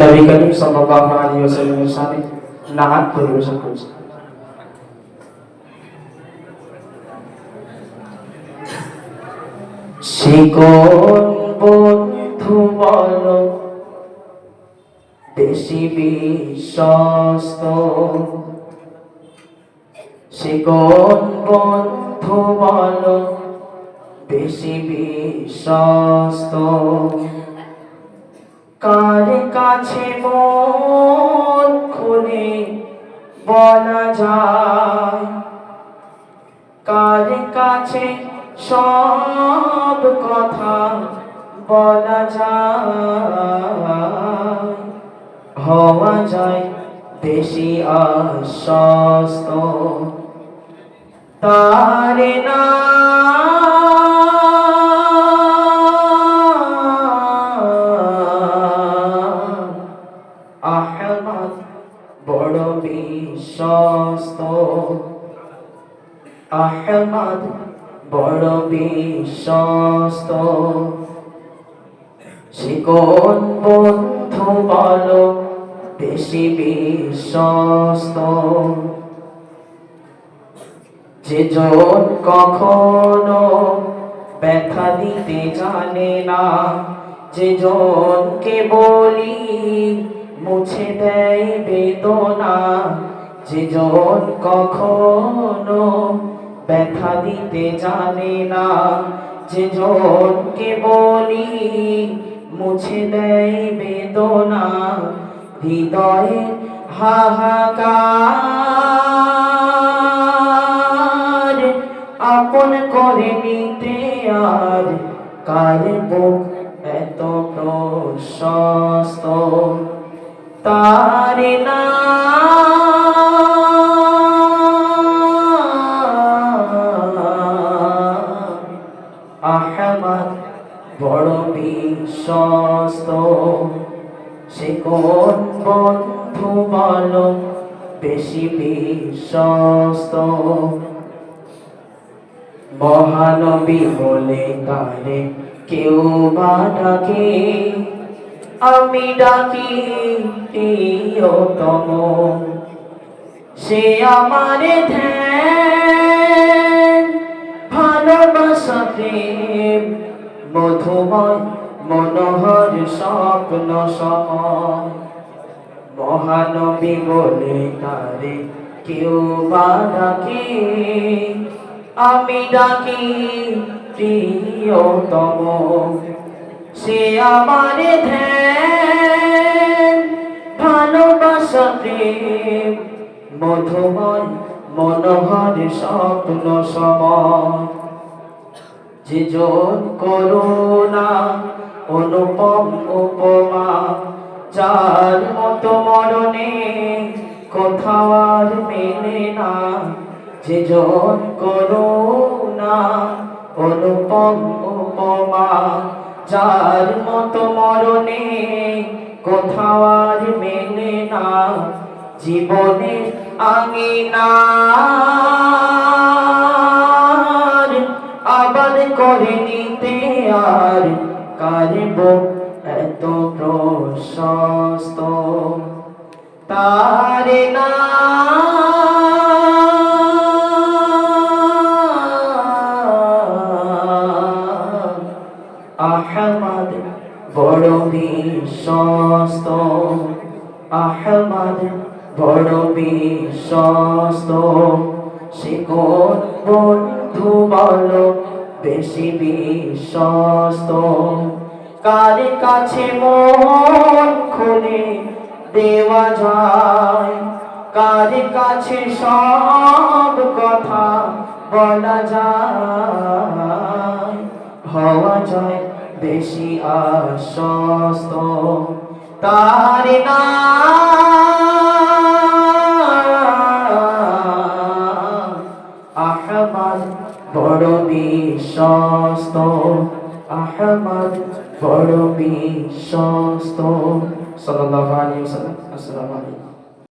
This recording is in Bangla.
নবী করিম সাল্লাল্লাহু আলাইহি ওয়াসাল্লামের সাথে নাহাত পরিবেশন করেছে শিকন বন্ধু বলো, বেশি বিশ্বস্ত। শিকন বন্ধু বলো, বেশি বিশ্বস্ত। কার কাছে মন খুলে বলা যায়? কার কাছে সব কথা বলা যায়? হওয়া যায় বেশি আশ্বস্ত। তারে না বড় বিশ্বস্ত। আহমদ বড় বিশ্বস্ত। শিকন বন্ধু বলো বেশি বিশ্বস্ত। যে জন কখনো ব্যথা দিতে জানে না, যে জনকে বলি মুছে দেয় বেদনা। যে জন কখনো ব্যথা দিতে জানে না। যে জনকে বলি মুছে দেয় বেদনা। হৃদয়ে হাহাকার আপন করে নিতে আর কার বুক এত প্রশস্ত? তারে না। আহমদ বড় বিশ্বস্ত, সে কোন বন্ধু বলো বেশি বিশ্বস্ত? মহানবী বলে তারে কেউ বা ডাকে? আমি ডাকি প্রিয়তম সে আমারে ধ্যান, ভালোবাসা মধুময়, মনোহর, স্বপ্ন, সময়। মহানবী বলে, তারে কেউ বা ডাকে? আমি ডাকি প্রিয়তম সে আমার ধ্যান, ভালোবাসা, প্রেম, মধুময়, মনোহর, স্বপ্ন, সময়। যে জন করুণা, অনুপম, উপমা, যার মতো মরণে কোথাও আর মেলে না। যে জন করুণা, অনুপম, উপমা যার মতো মরণে কোথাও আর মেলে না। জীবনের আঙিনা আবার করে নিতে আর কারব এত প্রশস্ত। তারে না বড় বিশ্বস্ত আহমদ বড় বিশ্বস্ত কোন বন্ধু বলো? বেশি বিশ্বস্ত। কার কাছে মন খুলে দেওয়া যায়? কার কাছে সব কথা বলা যায়? হওয়া যায় বেশি আশ্বস্ত তার আহমদ বড় বিশ্বস্ত আহমদ বড় বিশ্বস্ত সাল্লাল্লাহু আলাইহি আসসালামু আলাইকুম।